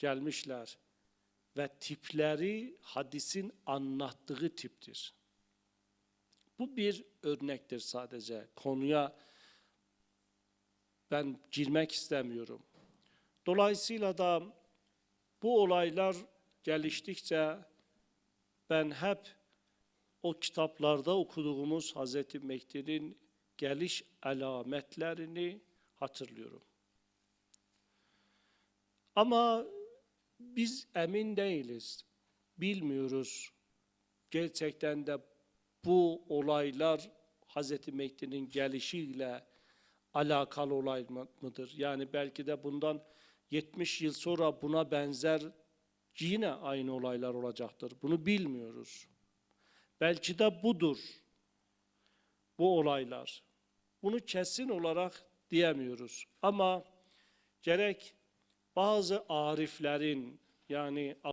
gelmişler ve tipleri hadisin anlattığı tiptir. Bu bir örnektir sadece. Konuya ben girmek istemiyorum. Dolayısıyla da bu olaylar geliştikçe ben hep o kitaplarda okuduğumuz Hazreti Mehdi'nin geliş alametlerini hatırlıyorum. Ama biz emin değiliz. Bilmiyoruz. Gerçekten de bu olaylar Hazreti Mehdi'nin gelişiyle alakalı olay mı- mıdır? Yani belki de bundan 70 yıl sonra buna benzer yine aynı olaylar olacaktır. Bunu bilmiyoruz. Belki de budur bu olaylar. Bunu kesin olarak diyemiyoruz. Ama gerek bazı ariflerin yani